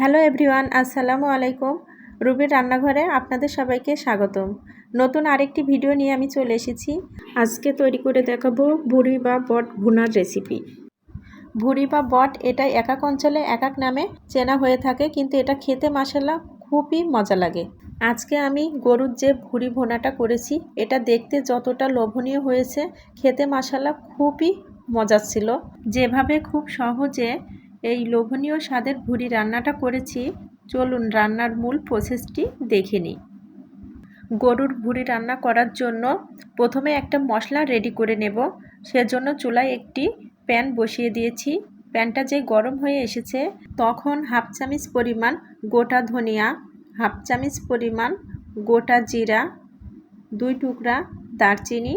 Hello everyone, আসসালামু আলাইকুম। রুবির রান্নাঘরে আপনাদের সবাইকে স্বাগতম। নতুন আরেকটি ভিডিও নিয়ে আমি চলে এসেছি। আজকে তৈরি করে দেখাবো ভুড়ি বা বট ভুনার রেসিপি ভুড়ি বা বট এটা এক এক অঞ্চলে এক এক নামে চেনা হয়ে থাকে, কিন্তু এটা খেতে মশলা খুবই মজা লাগে। আজকে আমি গরুর যে ভুড়ি ভোনাটা করেছি, এটা দেখতে যতটা লোভনীয় হয়েছে, খেতে মশলা খুবই মজার ছিল। যেভাবে খুব সহজে এই লোভনীয় স্বাদের ভুড়ি রান্নাটা করেছি। চলুন রান্নার মূল প্রসেসটি দেখে নিই। গরুর ভুড়ি রান্না করার জন্য প্রথমে একটা মশলা রেডি করে নেব। সেজন্য চুলায় একটি প্যান বসিয়ে দিয়েছি। প্যানটা যে গরম হয়ে এসেছে, তখন হাফ চামিচ পরিমাণ গোটা ধনিয়া, হাফ চামিচ পরিমাণ গোটা জিরা, দুই টুকরা দারচিনি,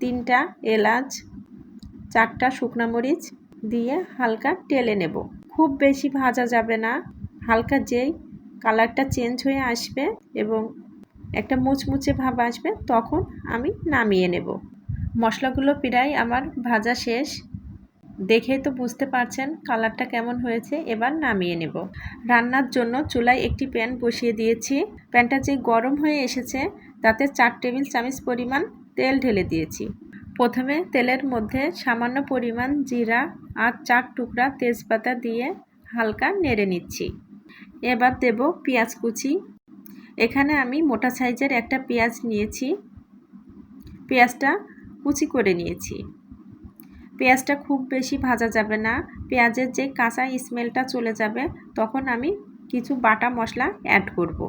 তিনটা এলাচ, চারটা শুকনা মরিচ দিয়ে হালকা টেলে নেব। খুব বেশি ভাজা যাবে না। হালকা যেই কালারটা চেঞ্জ হয়ে আসবে এবং একটা মুচমুচে ভাব আসবে, তখন আমি নামিয়ে নেব। মশলাগুলো প্রায় আমার ভাজা শেষ। দেখেই তো বুঝতে পারছেন কালারটা কেমন হয়েছে। এবার নামিয়ে নেব। রান্নার জন্য চুলায় একটি প্যান বসিয়ে দিয়েছি। প্যানটা যে গরম হয়ে এসেছে, তাতে চার টেবিল চামচ পরিমাণ তেল ঢেলে দিয়েছি। প্রথমে তেলের মধ্যে সামান্য পরিমাণ জিরা আর চার টুকরা তেজপাতা দিয়ে হালকা নেড়ে নিচ্ছি। এবার দেব পেঁয়াজ কুচি। এখানে আমি মোটা সাইজের একটা পেঁয়াজ নিয়েছি। পেঁয়াজটা কুচি করে নিয়েছি। পেঁয়াজটা খুব বেশি ভাজা যাবে না। পেঁয়াজের যে কাঁচা স্মেলটা চলে যাবে, তখন আমি কিছু বাটা মশলা অ্যাড করব।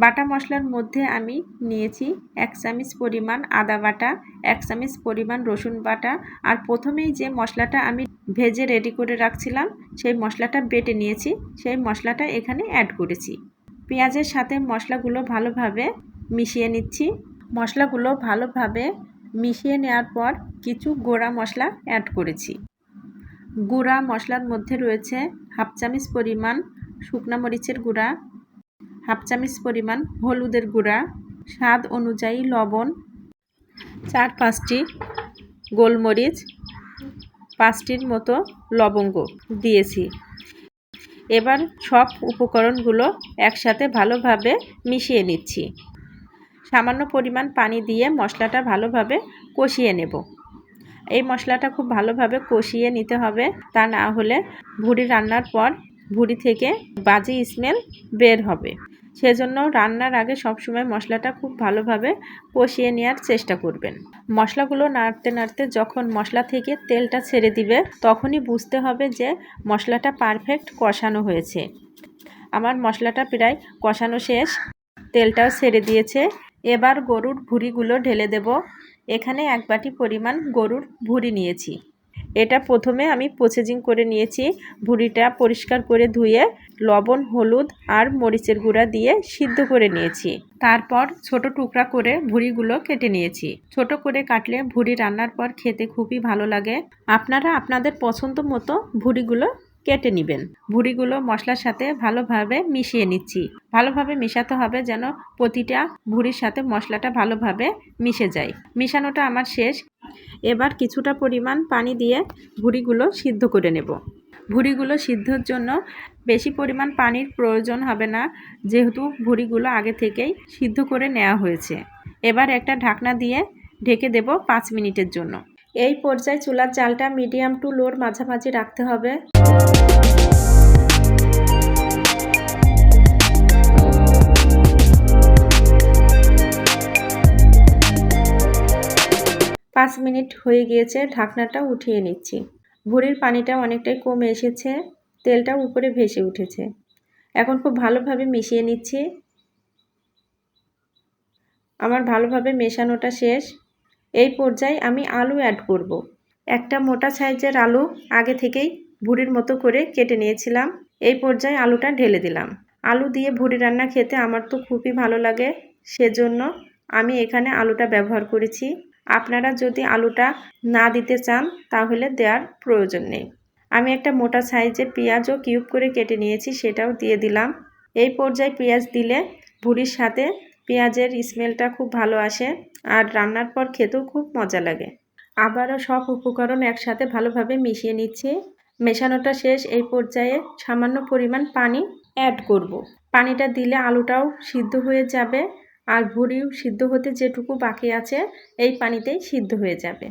বাটা মশলার মধ্যে আমি নিয়েছি এক চামচ পরিমাণ আদা বাটা, এক চামচ পরিমাণ রসুন বাটা আর প্রথমেই যে মশলাটা আমি ভেজে রেডি করে রাখছিলাম, সেই মশলাটা বেটে নিয়েছি, সেই মশলাটা এখানে অ্যাড করেছি। পেঁয়াজের সাথে মশলাগুলো ভালোভাবে মিশিয়ে নিচ্ছি। মশলাগুলো ভালোভাবে মিশিয়ে নেওয়ার পর কিছু গোড়া মশলা অ্যাড করেছি। গুঁড়া মশলার মধ্যে রয়েছে হাফ চামচ পরিমাণ শুকনা মরিচের গুঁড়া হাফ চামচ পরিমাণ, হলুদের গুঁড়া, স্বাদ অনুযায়ী লবণ, চার পাঁচটি গোলমরিচ, পাঁচটির মতো লবঙ্গ দিয়েছি। এবার সব উপকরণগুলো একসাথে ভালোভাবে মিশিয়ে নিচ্ছি। সামান্য পরিমাণ পানি দিয়ে মশলাটা ভালোভাবে কষিয়ে নেব। এই মশলাটা খুব ভালোভাবে কষিয়ে নিতে হবে, তা না হলে ভুড়ি রান্নার পর ভুড়ি থেকে বাজে স্মেল বের হবে। সেজন্য রান্নার আগে সবসময় মশলাটা খুব ভালোভাবে কষিয়ে নেওয়ার চেষ্টা করবেন। মশলাগুলো নাড়তে নাড়তে যখন মশলা থেকে তেলটা ছেড়ে দিবে, তখনই বুঝতে হবে যে মশলাটা পারফেক্ট কষানো হয়েছে। আমার মশলাটা প্রায় কষানো শেষ, তেলটাও ছেড়ে দিয়েছে। এবার গরুর ভুড়িগুলো ঢেলে দেব। এখানে এক বাটি পরিমাণ গরুর ভুড়ি নিয়েছি। এটা প্রথমে আমি প্রসেসিং করে নিয়েছি। ভুড়িটা পরিষ্কার করে ধুয়ে লবণ, হলুদ আর মরিচের গুঁড়া দিয়ে সিদ্ধ করে নিয়েছি। তারপর ছোট টুকরা করে ভুড়িগুলো কেটে নিয়েছি। ছোট করে কাটলে ভুড়ি রান্নার পর খেতে খুবই ভালো লাগে। আপনারা আপনাদের পছন্দ মতো ভুড়িগুলো কেটে নেবেন। ভুড়িগুলো মশলার সাথে ভালোভাবে মিশিয়ে নিচ্ছি। ভালোভাবে মেশাতে হবে যেন প্রতিটা ভুড়ির সাথে মশলাটা ভালোভাবে মিশে যায়। মিশানোটা আমার শেষ। এবার কিছুটা পরিমাণ পানি দিয়ে ভুড়িগুলো সিদ্ধ করে নেব। ভুড়িগুলো সিদ্ধর জন্য বেশি পরিমাণ পানির প্রয়োজন হবে না, যেহেতু ভুড়িগুলো আগে থেকেই সিদ্ধ করে নেওয়া হয়েছে। এবার একটা ঢাকনা দিয়ে ঢেকে দেব পাঁচ মিনিটের জন্য। এই পর্যায়ে চুলার জালটা মিডিয়াম টু লোর মাঝামাঝি রাখতে হবে। পাঁচ মিনিট হয়ে গিয়েছে, ঢাকনাটা উঠিয়ে নিচ্ছি। ভুড়ির পানিটা অনেকটাই কমে এসেছে, তেলটা উপরে ভেসে উঠেছে। এখন খুব ভালোভাবে মিশিয়ে নিচ্ছি। আমার ভালোভাবে মেশানোটা শেষ। এই পর্যায়ে আমি আলু অ্যাড করব। একটা মোটা সাইজের আলু আগে থেকেই ভুড়ির মতো করে কেটে নিয়েছিলাম। এই পর্যায়ে আলুটা ঢেলে দিলাম। আলু দিয়ে ভুড়ি রান্না খেতে আমার তো খুবই ভালো লাগে, সেজন্য আমি এখানে আলুটা ব্যবহার করেছি। আপনারা যদি আলুটা না দিতে চান, তাহলে দেওয়ার প্রয়োজন নেই। আমি একটা মোটা সাইজের পেঁয়াজও কিউব করে কেটে নিয়েছি, সেটাও দিয়ে দিলাম। এই পর্যায়ে পেঁয়াজ দিলে ভুড়ির সাথে পেঁয়াজের স্মেলটা খুব ভালো আসে আর রান্নার পর খেতেও খুব মজা লাগে। আবারও সব উপকরণ একসাথে ভালোভাবে মিশিয়ে নিচ্ছি। মেশানোটা শেষ, এই পর্যায়ে সামান্য পরিমাণ পানি অ্যাড করব। পানিটা দিলে আলুটাও সিদ্ধ হয়ে যাবে আর ভুড়িও সিদ্ধ হতে যেটুকু বাকি আছে, এই পানিতেই সিদ্ধ হয়ে যাবে।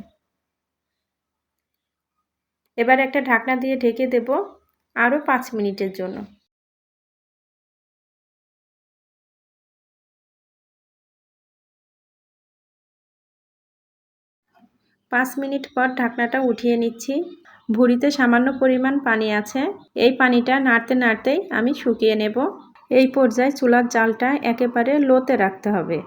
এবার একটা ঢাকনা দিয়ে ঢেকে দেব আরও পাঁচ মিনিটের জন্য। পাঁচ মিনিট পর ঢাকনাটা উঠিয়ে নিচ্ছি। ভুড়িতে সামান্য পরিমাণ পানি আছে। এই পানিটা নাড়তে নাড়তেই আমি শুকিয়ে নেব। এই পর্যায়ে চুলার জালটা একেবারে লোতে রাখতে হবে।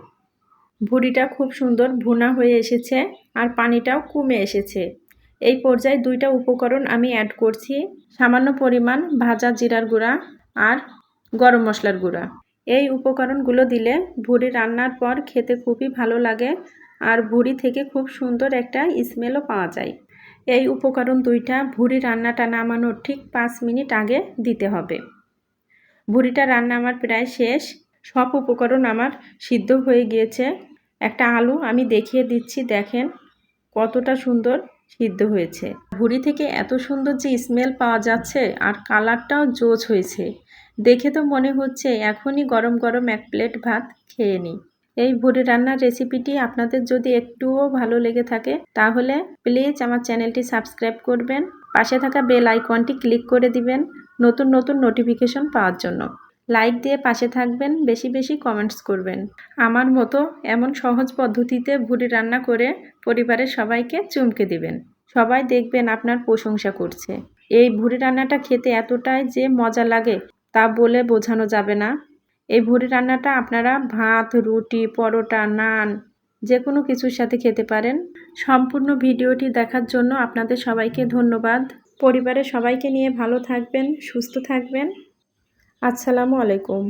ভুড়িটা খুব সুন্দর ভুনা হয়ে এসেছে আর পানিটাও কমে এসেছে। এই পর্যায়ে দুইটা উপকরণ আমি অ্যাড করছি। সামান্য পরিমাণ ভাজা জিরার গুঁড়া আর গরম মশলার গুঁড়া। এই উপকরণগুলো দিলে ভুড়ি রান্নার পর খেতে খুবই ভালো লাগে আর ভুড়ি থেকে খুব সুন্দর একটা স্মেলও পাওয়া যায়। এই উপকরণ দুইটা ভুড়ি রান্নাটা নামানোর ঠিক পাঁচ মিনিট আগে দিতে হবে। ভুড়িটা রান্না আমার প্রায় শেষ। সব উপকরণ আমার সিদ্ধ হয়ে গিয়েছে। একটা আলু আমি দেখিয়ে দিচ্ছি, দেখেন কতটা সুন্দর সিদ্ধ হয়েছে। ভুড়ি থেকে এত সুন্দর যে স্মেল পাওয়া যাচ্ছে আর কালারটাও জোজ হয়েছে। দেখে তো মনে হচ্ছে এখনই গরম গরম এক প্লেট ভাত খেয়ে নিই। এই ভুড়ি রান্নার রেসিপিটি আপনাদের যদি একটুও ভালো লেগে থাকে, তাহলে প্লিজ আমার চ্যানেলটি সাবস্ক্রাইব করবেন। পাশে থাকা বেল আইকনটি ক্লিক করে দিবেন নতুন নতুন নোটিফিকেশন পাওয়ার জন্য। লাইক দিয়ে পাশে থাকবেন, বেশি বেশি কমেন্টস করবেন। আমার মতো এমন সহজ পদ্ধতিতে ভুড়ি রান্না করে পরিবারের সবাইকে চমকে দিবেন। সবাই দেখবেন আপনার প্রশংসা করছে। এই ভুড়ি রান্নাটা খেতে এতটাই যে মজা লাগে, তা বলে বোঝানো যাবে না। এই ভুড়ি রান্নাটা আপনারা ভাত, রুটি, পরোটা, নান যে কোনো কিছুর সাথে খেতে পারেন। সম্পূর্ণ ভিডিওটি দেখার জন্য আপনাদের সবাইকে ধন্যবাদ। পরিবারের সবাইকে নিয়ে ভালো থাকবেন, সুস্থ থাকবেন। আসসালামু আলাইকুম।